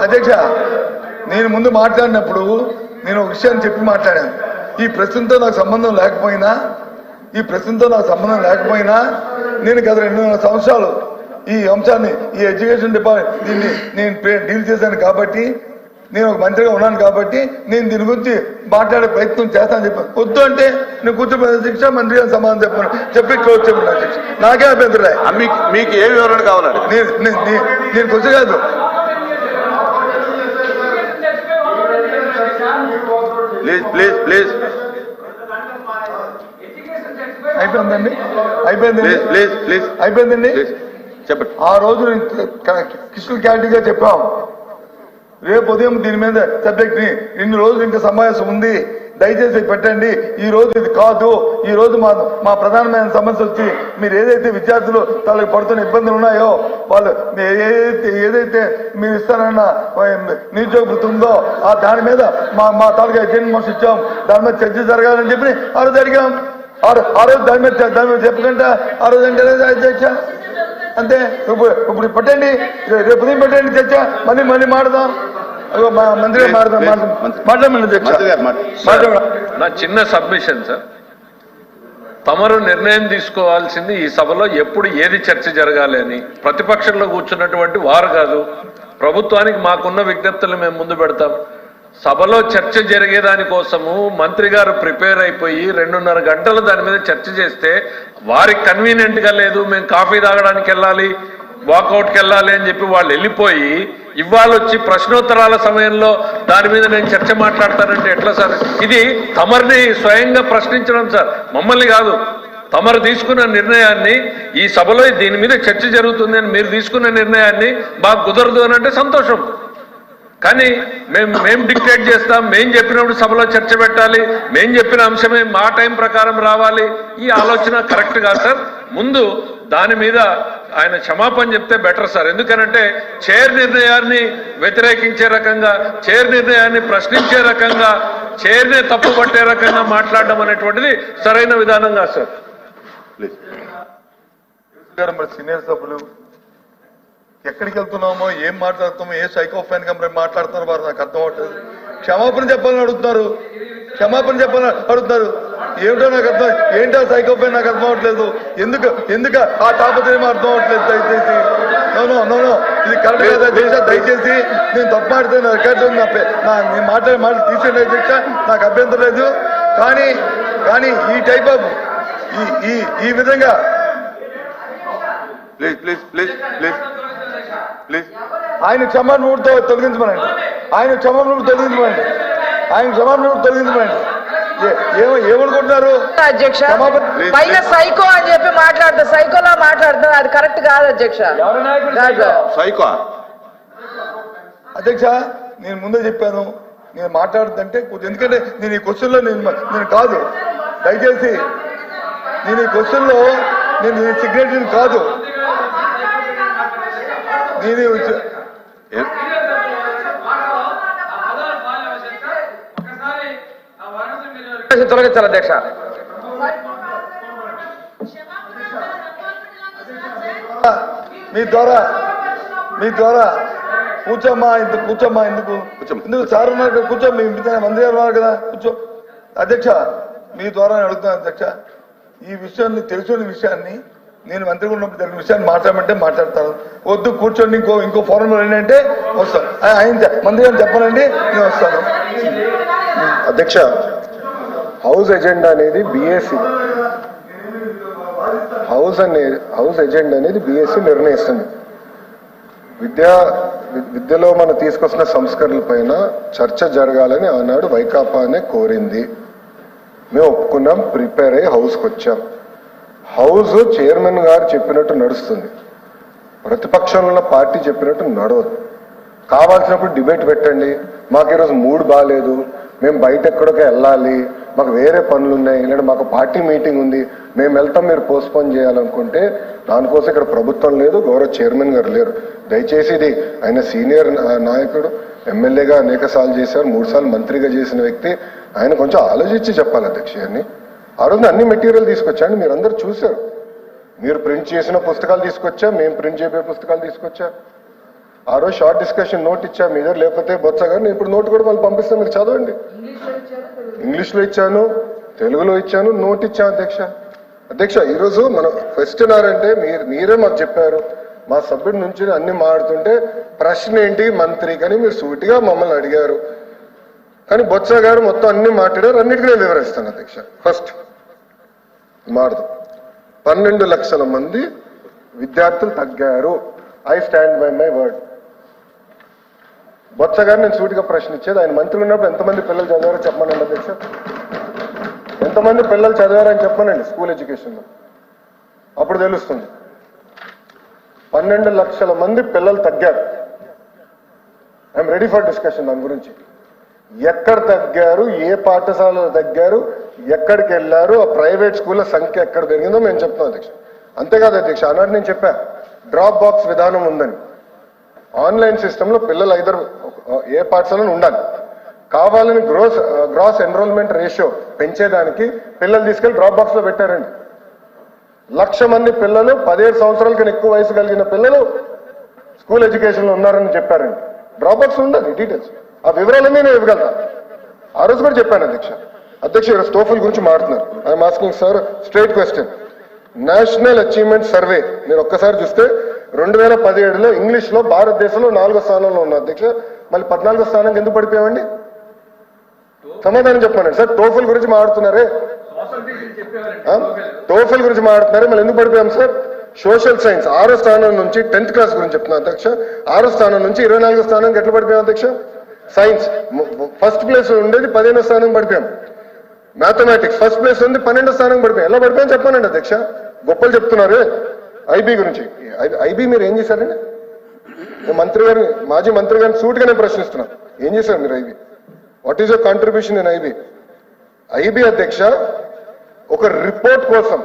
అధ్యక్ష నేను ముందు మాట్లాడినప్పుడు నేను ఒక విషయాన్ని చెప్పి మాట్లాడాను. ఈ ప్రశ్నతో నాకు సంబంధం లేకపోయినా ఈ ప్రశ్నతో నాకు సంబంధం లేకపోయినా నేను గత రెండున్నర సంవత్సరాలు ఈ అంశాన్ని ఈ ఎడ్యుకేషన్ డిపార్ట్మెంట్ దీన్ని నేను పే- డీల్ చేశాను కాబట్టి నేను ఒక మంత్రిగా ఉన్నాను కాబట్టి నేను దీని గురించి మాట్లాడే ప్రయత్నం చేస్తానని చెప్పాను వద్దు అంటే నేను కూర్చోబోయే శిక్ష మంత్రిగా సమాధానం చెప్పాను. చెప్పి క్లోజ్ చెప్పాను నాకే అభ్యంతరం లేదు. ఆ, మీకు ఏ వివరణ కావాలండి నేను నేను- నేను- నేను కొంచెం కాదు. ప్లీజ్ ప్లీజ్ ప్లీజ్ అయిపోయిందండి? అయిపోయిందండి? ప్లీజ్ ప్లీజ్ అయిపోయిందండి? చెప్పండి. ఆ రోజు క్రిస్టల్ క్లారిటీగా చెప్పాం. రేపు ఉదయం దీని మీద సబ్జెక్ట్ని ఇన్ని రోజులు ఇంకా సమావేశం ఉంది. దయచేసి పెట్టండి. ఈ రోజు ఇది కాదు. ఈ రోజు మా మా ప్రధానమైన సమస్య వచ్చి మీరు ఏదైతే విద్యార్థులు తనకు పడుతున్న ఇబ్బందులు ఉన్నాయో వాళ్ళు మీ ఏదైతే ఏదైతే మీరు ఇస్తారన్న నిరుద్యోగ వృత్తి ఉందో ఆ దాని మీద మా మా తాలూకా ఎజెండా మోషన్ ఇచ్చాం. దాని మీద చర్చ జరగాలని చెప్పి ఆ రోజు అడిగాం. ఆ రోజు దాని మీద దాని మీద చెప్పకుండా ఆ రోజు అంటే అధ్యక్ష అంతే. ఇప్పుడు ఇప్పుడు పెట్టండి. రేపు ఉదయం పెట్టండి చర్చ. మళ్ళీ మళ్ళీ మాడదాం మంత్రి నా చిన్న సబ్మిషన్ సార్. తమరు నిర్ణయం తీసుకోవాల్సింది ఈ సభలో ఎప్పుడు ఏది చర్చ జరగాలి అని. ప్రతిపక్షంలో కూర్చున్నటువంటి వారు కాదు. ప్రభుత్వానికి మాకున్న విజ్ఞప్తులు మేము ముందు పెడతాం. సభలో చర్చ జరిగేదాని కోసము మంత్రి గారు ప్రిపేర్ అయిపోయి రెండున్నర గంటలు దాని మీద చర్చ చేస్తే వారికి కన్వీనియంట్గా లేదు. మేము కాఫీ తాగడానికి వెళ్ళాలి. వాకౌట్కి వెళ్ళాలి అని చెప్పి వాళ్ళు వెళ్ళిపోయి ఇవాళ వచ్చి ప్రశ్నోత్తరాల సమయంలో దాని మీద నేను చర్చ మాట్లాడతానంటే ఎట్లా సార్? ఇది తమరిని స్వయంగా ప్రశ్నించడం సార్. మమ్మల్ని కాదు. తమరు తీసుకున్న నిర్ణయాన్ని ఈ సభలో దీని మీద చర్చ జరుగుతుంది అని మీరు తీసుకున్న నిర్ణయాన్ని మాకు కుదరదు అని అంటే సంతోషం. కానీ మేము మేము డిక్టేట్ చేస్తాం మేము చెప్పినప్పుడు సభలో చర్చ పెట్టాలి మేము చెప్పిన అంశమే మా టైం ప్రకారం రావాలి. ఈ ఆలోచన కరెక్ట్ కాదు సార్. ముందు దాని మీద ఆయన క్షమాపణ చెప్తే బెటర్ సార్. ఎందుకనంటే చైర్ నిర్ణయాన్ని వ్యతిరేకించే రకంగా చైర్ నిర్ణయాన్ని ప్రశ్నించే రకంగా చైర్నే తప్పు పట్టే రకంగా మాట్లాడడం అనేటువంటిది సరైన విధానం కాదు సార్. ప్లీజ్. మరి సీనియర్ సభ్యులు ఎక్కడికి వెళ్తున్నామో ఏం మాట్లాడుతామో ఏ సైకోఫాన్ కంపెనీ మాట్లాడుతున్నారో వారు నాకు అర్థం అవట్లేదు క్షమాపణ చెప్పాలని అడుగుతున్నారు. క్షమాపణ చెప్పాలని అడుగుతున్నారు. ఏమిటో నాకు అర్థం ఏంటో సైకోపై నాకు అర్థం అవట్లేదు ఎందుకు ఎందుకు ఆ తాపత్రయం అర్థం అవట్లేదు దయచేసి? నోనో నోనో ఇది కరెక్ట్ కదా. దేశ దయచేసి నేను తప్పు మాడితే నా రికార్డు ఉంది. నా నా నేను మాట్లాడే మాట తీసేయండి అధ్యక్ష నాకు అభ్యంతరం లేదు. కానీ కానీ ఈ టైప్ ఆఫ్ ఈ ఈ ఈ విధంగా please please please please please ఆయన క్షమాపణతో తొలగించమనండి. ఆయన క్షమాపణ తొలగించమనండి. ఆయన క్షమాపణ తొలగించమనండి. ఏమనుకుంటున్నారు? అధ్యక్ష పైన సైకో అని చెప్పి మాట్లాడతా సైకోలా మాట్లాడుతున్నా అది కరెక్ట్ కాదు అధ్యక్ష. సైకో? అధ్యక్ష నేను ముందే చెప్పాను నేను మాట్లాడుతుంటే ఎందుకంటే నేను ఈ క్వశ్చన్లో నేను నేను కాదు. దయచేసి నేను ఈ క్వశ్చన్లో నేను ఈ సిగ్నేచర్ కాదు. నేను ఈ- ఏ- తొలగించాలి అధ్యక్ష. మీ ద్వారా మీ ద్వారా కూర్చోమ్మా ఇంత కూర్చోమ్మా ఎందుకు. ఎందుకు సార్ ఉన్నారు కదా, కూర్చో మీ మంత్రి గారు ఉన్నారు కదా కూర్చో. అధ్యక్ష మీ ద్వారా నేను అడుగుతాను అధ్యక్ష ఈ విషయాన్ని తెలుసుకున్న విషయాన్ని నేను మంత్రిగా ఉన్నప్పుడు జరిగిన విషయాన్ని మాట్లాడమంటే మాట్లాడతాను వద్దు కూర్చోండి ఇంకో ఇంకో ఫోరం అంటే వస్తాను. ఆయన మంత్రి గారు చెప్పనండి నేను వస్తాను. అధ్యక్ష హౌస్ ఎజెండా అనేది బీఎస్సీ హౌస్ అనే హౌస్ ఎజెండా అనేది బీఎస్సీ నిర్ణయిస్తుంది. విద్యా విద్యలో మనం తీసుకొస్తున్న సంస్కరణల పైన చర్చ జరగాలని ఆనాడు వైకాపా అనే కోరింది. మేము ఒప్పుకున్నాం ప్రిపేర్ అయ్యి హౌస్కి వచ్చాం. హౌస్ చైర్మన్ గారు చెప్పినట్టు నడుస్తుంది. ప్రతిపక్షంలో ఉన్న పార్టీ చెప్పినట్టు నడవదు. కావాల్సినప్పుడు డిబేట్ పెట్టండి. మాకు ఈరోజు మూడ్ బాగాలేదు మేము బయట ఎక్కడికి వెళ్ళాలి మాకు వేరే పనులు ఉన్నాయి లేదంటే మాకు పార్టీ మీటింగ్ ఉంది మేము వెళ్తాం మీరు పోస్ట్పోన్ చేయాలనుకుంటే దానికోసం ఇక్కడ ప్రభుత్వం లేదు గౌరవ చైర్మన్ గారు లేరు. దయచేసి ఇది ఆయన సీనియర్ నాయకుడు ఎమ్మెల్యేగా అనేక సార్లు చేశారు మూడు సార్లు మంత్రిగా చేసిన వ్యక్తి ఆయన కొంచెం ఆలోచించి చెప్పాలి అధ్యక్ష అని ఆ రోజున అన్ని మెటీరియల్ తీసుకొచ్చాండి మీరు అందరు చూశారు. మీరు ప్రింట్ చేసిన పుస్తకాలు తీసుకొచ్చా మేము ప్రింట్ చేపే పుస్తకాలు తీసుకొచ్చా? ఆ రోజు షార్ట్ డిస్కషన్ నోట్ ఇచ్చా మీద లేకపోతే బొత్స గారు నేను ఇప్పుడు నోట్ కూడా మళ్ళీ పంపిస్తాను మీరు చదవండి. ఇంగ్లీష్లో ఇచ్చాను తెలుగులో ఇచ్చాను నోట్ ఇచ్చాను అధ్యక్ష. అధ్యక్ష ఈరోజు మనం క్వశ్చన్ అంటే మీరు మీరే మాకు చెప్పారు. మా సభ్యుడి నుంచి అన్ని మాడుతుంటే ప్రశ్న ఏంటి మంత్రి కానీ మీరు సూటిగా మమ్మల్ని అడిగారు. కానీ బొత్స గారు మొత్తం అన్ని మాట్లాడారు అన్నిటికీ నేను వివరిస్తాను అధ్యక్ష. ఫస్ట్ మాడదు పన్నెండు లక్షల మంది విద్యార్థులు తగ్గారు. I stand by my word Botsa గారు నేను సూటిగా ప్రశ్నించేది. ఆయన మంత్రి ఉన్నప్పుడు ఎంతమంది పిల్లలు చదివారో చెప్పమనండి అధ్యక్ష. ఎంతమంది పిల్లలు చదివారని చెప్పమనండి స్కూల్ ఎడ్యుకేషన్లో. అప్పుడు తెలుస్తుంది. పన్నెండు లక్షల మంది పిల్లలు తగ్గారు. ఐఎమ్ రెడీ ఫర్ డిస్కషన్ దాని గురించి. ఎక్కడ తగ్గారు? ఏ పాఠశాలలో తగ్గారు? ఎక్కడికి వెళ్ళారు? ఆ ప్రైవేట్ స్కూళ్ళ సంఖ్య ఎక్కడ పెరిగిందో మేము చెప్తున్నాం అధ్యక్ష. అంతేకాదు అధ్యక్ష ఆనాడు నేను చెప్పా డ్రాప్ బాక్స్ విధానం ఉందని. ఆన్లైన్ సిస్టంలో పిల్లలు ఇద్దరు ఏ పాఠశాలను ఉండాలి. కావాలని గ్రోస్ గ్రాస్ ఎన్రోల్మెంట్ రేషియో పెంచేదానికి పిల్లలు తీసుకెళ్ళి డ్రాప్ బాక్స్లో పెట్టారండి. లక్ష మంది పిల్లలు పదిహేడు సంవత్సరాల కన్నా ఎక్కువ వయసు కలిగిన పిల్లలు స్కూల్ ఎడ్యుకేషన్లో ఉన్నారని చెప్పారండి. డ్రాప్ బాక్స్ ఉండాలి డీటెయిల్స్. ఆ వివరాలన్నీ నేను ఇవ్వగలుగుతా. ఆ రోజు కూడా చెప్పాను అధ్యక్ష. అధ్యక్ష ఈరోజు టోఫుల్ గురించి మాట్లాడుతున్నారు. I'm asking sir straight question national achievement survey మీరు ఒక్కసారి చూస్తే రెండు వేల పదిహేడులో ఇంగ్లీష్లో భారతదేశంలో నాలుగో స్థానంలో ఉన్న అధ్యక్ష మళ్ళీ పద్నాలుగో స్థానానికి ఎందుకు పడిపోయామండి? సమాధానం చెప్పండి సార్. టోఫిల్ గురించి మాట్లాడుతున్నారే? టోఫిల్ గురించి మాట్లాడుతున్నారే? మళ్ళీ ఎందుకు పడిపోయాం సార్? సోషల్ సైన్స్ ఆరో స్థానం నుంచి టెన్త్ క్లాస్ గురించి చెప్తున్నా అధ్యక్ష. ఆరో స్థానం నుంచి ఇరవై నాలుగో స్థానానికి ఎట్లా పడిపోయాం అధ్యక్ష? సైన్స్ ఫస్ట్ ప్లేస్ ఉండేది పదిహేనో స్థానం పడిపోయాం. మ్యాథమెటిక్స్ ఫస్ట్ ప్లేస్ ఉంది పన్నెండో స్థానం పడిపోయాం. ఎలా పడిపోయాం చెప్పానండి అధ్యక్ష? గొప్పలు చెప్తున్నారు? ఐబీ గురించి. ఐబీ మీరు ఏం చేశారండి? మంత్రి గారిని మాజీ మంత్రి గారిని సూటిగా నేను ప్రశ్నిస్తున్నా. ఏం చేశారు మీరు IB? What is your contribution in IB? IB అధ్యక్ష ఒక రిపోర్ట్ కోసం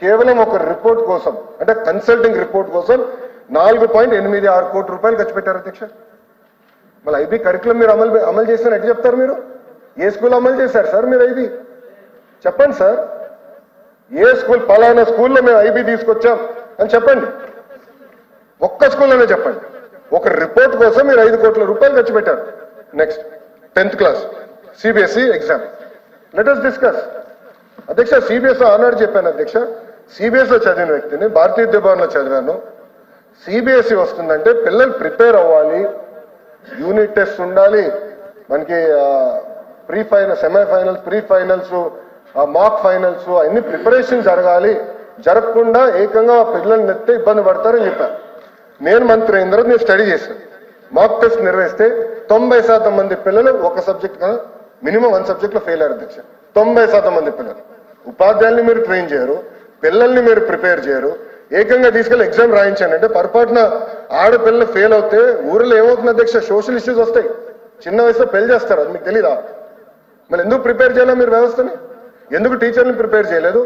కేవలం ఒక రిపోర్ట్ కోసం అంటే కన్సల్టింగ్ రిపోర్ట్ కోసం నాలుగు పాయింట్ ఎనిమిది ఆరు కోట్ల రూపాయలు ఖర్చు పెట్టారు అధ్యక్ష. మళ్ళీ ఐబీ కరికులం మీరు అమలు అమలు చేశారు ఎట్లా చెప్తారు మీరు? ఏ స్కూల్ అమలు చేశారు సార్ మీరు ఐబీ? చెప్పండి సార్. ఏ స్కూల్ పలానా స్కూల్లో మేము ఐబీ తీసుకొచ్చాం అని చెప్పండి. ఒక్క స్కూల్లోనే చెప్పండి. ఒక రిపోర్ట్ కోసం మీరు ఐదు కోట్ల రూపాయలు ఖర్చు పెట్టారు. Next tenth class CBSE exam let us discuss అధ్యక్ష సిబిఎస్ ఆనాడు చెప్పాను అధ్యక్ష. సిబిఎస్లో చదివిన వ్యక్తిని భారతీయ విద్యాభవన్లో చదివాను. సిబిఎస్ఈ వస్తుందంటే పిల్లలు ప్రిపేర్ అవ్వాలి. యూనిట్ టెస్ట్ ఉండాలి. మనకి pre final semi finals pre finals ఆ మాక్ ఫైనల్స్ అన్ని ప్రిపరేషన్ జరగాలి. జరగకుండా ఏకంగా పిల్లల్ని నెత్తే ఇబ్బంది పడతారని చెప్పాను నేను మంత్రి అయిన తర్వాత నేను స్టడీ చేశాను. మాక్ టెస్ట్ నిర్వహిస్తే తొంభై శాతం మంది పిల్లలు ఒక సబ్జెక్ట్ కన్నా మినిమం వన్ సబ్జెక్ట్లో ఫెయిల్ అయ్యారు అధ్యక్ష. తొంభై శాతం మంది పిల్లలు. ఉపాధ్యాయుల్ని మీరు ట్రైన్ చేయరు. పిల్లల్ని మీరు ప్రిపేర్ చేయరు. ఏకంగా తీసుకెళ్ళి ఎగ్జామ్ రాయించానంటే పొరపాటున ఆడపిల్లలు ఫెయిల్ అవుతే ఊరిలో ఏమవుతుంది అధ్యక్ష? సోషల్ ఇష్యూస్ వస్తాయి. చిన్న వయసులో పెళ్ళి చేస్తారు. అది మీకు తెలీదా? మరి ఎందుకు ప్రిపేర్ చేయాలా మీరు వ్యవస్థని? ఎందుకు టీచర్ని ప్రిపేర్ చేయలేదు?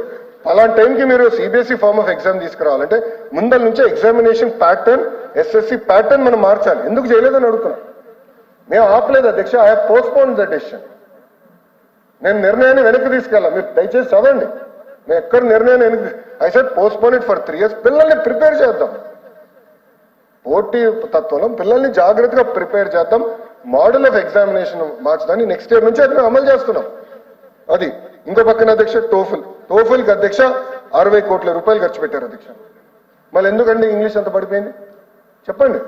అలాంటి టైంకి మీరు సిబిఎస్ఈ ఫార్మ్ ఆఫ్ ఎగ్జామ్ తీసుకురావాలంటే ముందల నుంచే ఎగ్జామినేషన్ ప్యాటర్న్ ఎస్ఎస్సి ప్యాటర్న్ మనం మార్చాలి. ఎందుకు చేయలేదని అడుగుతున్నాం. మేము ఆపలేదు అధ్యక్ష. ఐ పోస్ట్పోన్ ద డెసిషన్ నేను నిర్ణయాన్ని వెనక్కి తీసుకెళ్ళాం మీరు దయచేసి చదవండి. నేను ఎక్కడ నిర్ణయాన్ని వెనక్కి I set postpone it for three years పిల్లల్ని ప్రిపేర్ చేద్దాం. పోటీ తత్వంలో పిల్లల్ని జాగ్రత్తగా ప్రిపేర్ చేద్దాం. మోడల్ ఆఫ్ ఎగ్జామినేషన్ మార్చదాన్ని నెక్స్ట్ ఇయర్ నుంచి అది మేము అమలు చేస్తున్నాం. అది ఇంకో పక్కన అధ్యక్ష టోఫుల్. టోఫుల్కి అధ్యక్ష అరవై కోట్ల రూపాయలు ఖర్చు పెట్టారు అధ్యక్ష. మళ్ళీ ఎందుకండి ఇంగ్లీష్ అంత పడిపోయింది? చెప్పండి.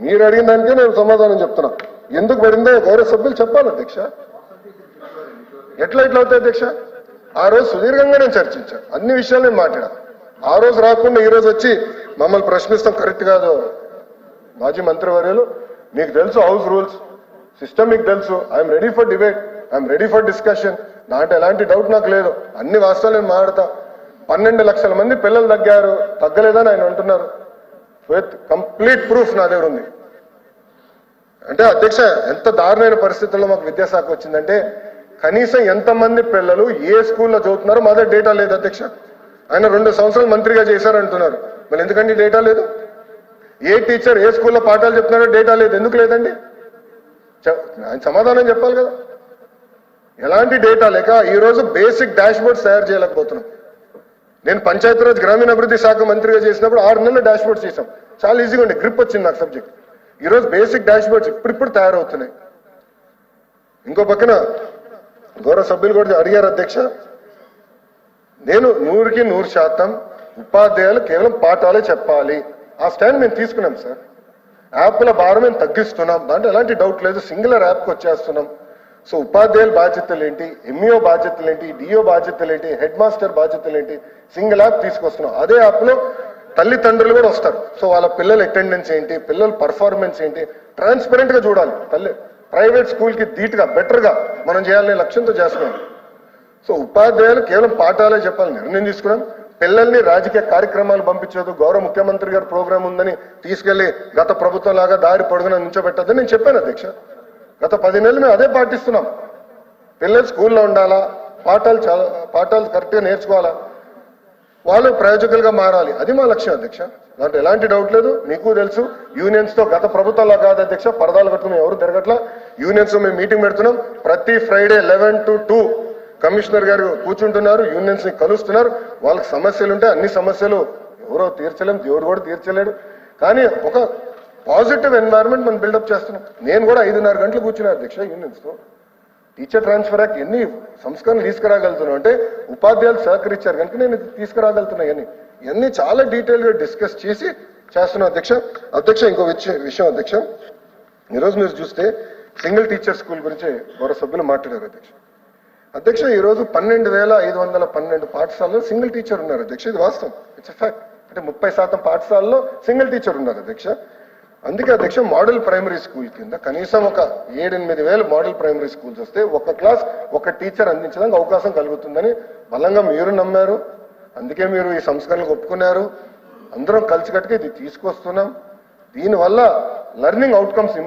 మీరు అడిగిన దానికే నేను సమాధానం చెప్తున్నా. ఎందుకు పడిందో గౌరవ సభ్యులు చెప్పాలి అధ్యక్ష. ఎట్లా ఎట్లా అవుతాయి అధ్యక్ష? ఆ రోజు సుదీర్ఘంగా నేను చర్చించాను అన్ని విషయాలు నేను మాట్లాడాను. ఆ రోజు రాకుండా ఈ రోజు వచ్చి మమ్మల్ని ప్రశ్నిస్తాం కరెక్ట్ కాదు? మాజీ మంత్రివర్యులు మీకు తెలుసు హౌస్ రూల్స్. సిస్టమ్ మీకు తెలుసు. I'm ready for debate. I'm ready for discussion దాంట్లో ఎలాంటి డౌట్ నాకు లేదు. అన్ని వాస్తవాలు నేను మాట్లాడతా. పన్నెండు లక్షల మంది పిల్లలు తగ్గారు. తగ్గలేదని ఆయన అంటున్నారు. విత్ కంప్లీట్ ప్రూఫ్ నా దగ్గర ఉంది. అంటే అధ్యక్ష ఎంత దారుణమైన పరిస్థితుల్లో మాకు విద్యాశాఖ వచ్చిందంటే కనీసం ఎంతమంది పిల్లలు ఏ స్కూల్లో చదువుతున్నారో మా దగ్గర డేటా లేదు అధ్యక్ష. ఆయన రెండు సంవత్సరాలు మంత్రిగా చేశారంటున్నారు మరి ఎందుకండి డేటా లేదు? ఏ టీచర్ ఏ స్కూల్లో పాఠాలు చెప్తున్నారో డేటా లేదు. ఎందుకు లేదండి? ఆయన సమాధానం చెప్పాలి కదా. ఎలాంటి డేటా లేక ఈరోజు బేసిక్ డాష్ బోర్డ్స్ తయారు చేయలేకపోతున్నాం. నేను పంచాయతీరాజ్ గ్రామీణాభివృద్ధి శాఖ మంత్రిగా చేసినప్పుడు ఆరు నెలల డాష్ బోర్డ్స్ చేసాం చాలా ఈజీగా ఉండే గ్రిప్ వచ్చింది నాకు సబ్జెక్ట్ ఈరోజు బేసిక్ డాష్ బోర్డ్స్ ఇప్పుడిప్పుడు తయారవుతున్నాయి. ఇంకో పక్కన గౌరవ సభ్యులు కూడా అడిగారు అధ్యక్ష. నేను నూరుకి నూరు శాతం ఉపాధ్యాయులు కేవలం పాఠాలే చెప్పాలి. ఆ స్టాండ్ మేము తీసుకున్నాం సార్. యాప్ల భారం మేము తగ్గిస్తున్నాం. దాంట్లో ఎలాంటి డౌట్ లేదు. సింగులర్ యాప్కి వచ్చేస్తున్నాం. సో ఉపాధ్యాయుల బాధ్యతలు ఏంటి ఎంఈఓ బాధ్యతలు ఏంటి డిఓ బాధ్యతలు ఏంటి హెడ్ మాస్టర్ బాధ్యతలు ఏంటి సింగిల్ యాప్ తీసుకొస్తున్నాం. అదే యాప్లో తల్లిదండ్రులు కూడా వస్తారు. సో వాళ్ళ పిల్లల అటెండెన్స్ ఏంటి పిల్లల పర్ఫార్మెన్స్ ఏంటి ట్రాన్స్పరెంట్గా చూడాలి. తల్లి ప్రైవేట్ స్కూల్కి ధీటుగా బెటర్గా మనం చేయాలనే లక్ష్యంతో చేస్తున్నాం. సో ఉపాధ్యాయులు కేవలం పాఠాలే చెప్పాలి నిర్ణయం తీసుకున్నాం. పిల్లల్ని రాజకీయ కార్యక్రమాలు పంపించదు గౌరవ ముఖ్యమంత్రి గారి ప్రోగ్రాం ఉందని తీసుకెళ్ళి గత ప్రభుత్వం లాగా దారి పొడుగున నుంచోబెట్టద్దని నేను చెప్పాను అధ్యక్ష. గత పది నెలలు మేము అదే పాటిస్తున్నాం. పిల్లలు స్కూల్లో ఉండాలా? పాఠాలు చాలా పాఠాలు కరెక్ట్గా నేర్చుకోవాలా? వాళ్ళు ప్రయోజకులుగా మారాలి. అది మా లక్ష్యం అధ్యక్ష. దాంట్లో ఎలాంటి డౌట్ లేదు. మీకు తెలుసు యూనియన్స్తో గత ప్రభుత్వంలో కాదు అధ్యక్ష. పరదాలు కట్టుకుని ఎవరు తిరగట్లా? యూనియన్స్ మేము మీటింగ్ పెడుతున్నాం. ప్రతి Friday eleven to two commissioner గారు కూర్చుంటున్నారు. యూనియన్స్ని కలుస్తున్నారు. వాళ్ళకి సమస్యలు ఉంటే అన్ని సమస్యలు ఎవరో తీర్చలేం. దేవుడు కూడా తీర్చలేడు. కానీ ఒక పాజిటివ్ ఎన్వైరన్మెంట్ మనం బిల్డప్ చేస్తున్నాం. నేను కూడా ఐదున్నర గంటలు కూర్చున్నా. అధ్యక్ష యూనియన్స్తో టీచర్ ట్రాన్స్ఫర్ యాక్ట్ ఎన్ని సంస్కరణలు తీసుకురాగలుగుతున్నాం అంటే ఉపాధ్యాయులు సహకరించారు కనుక నేను ఇది తీసుకురాగలుగుతున్నా ఇవన్నీ. ఇవన్నీ చాలా డీటెయిల్గా డిస్కస్ చేసి చేస్తున్నాం. అధ్యక్ష అధ్యక్ష ఇంకో విషయం విషయం అధ్యక్ష. ఈరోజు మీరు చూస్తే సింగిల్ టీచర్ స్కూల్ గురించి గౌరవ సభ్యులు మాట్లాడారు అధ్యక్ష. అధ్యక్ష ఈరోజు పన్నెండు వేల ఐదు వందల పన్నెండు పాఠశాలలో సింగిల్ టీచర్ ఉన్నారు అధ్యక్ష. ఇది వాస్తవం. ఇట్స్ ఫ్యాక్ట్ అంటే ముప్పై శాతం పాఠశాలలో సింగిల్ టీచర్ ఉన్నారు అధ్యక్ష. అందుకే అధ్యక్ష మోడల్ ప్రైమరీ స్కూల్ కింద కనీసం ఒక ఏడెనిమిది వేలు మోడల్ ప్రైమరీ స్కూల్స్ వస్తే ఒక క్లాస్ ఒక టీచర్ అందించడానికి అవకాశం కలుగుతుందని బలంగా మీరు నమ్మారు. అందుకే మీరు ఈ సంస్కరణలు ఒప్పుకున్నారు. అందరం కలిసికట్టుగా ఇది తీసుకొస్తున్నాం. దీనివల్ల లెర్నింగ్ అవుట్కమ్స్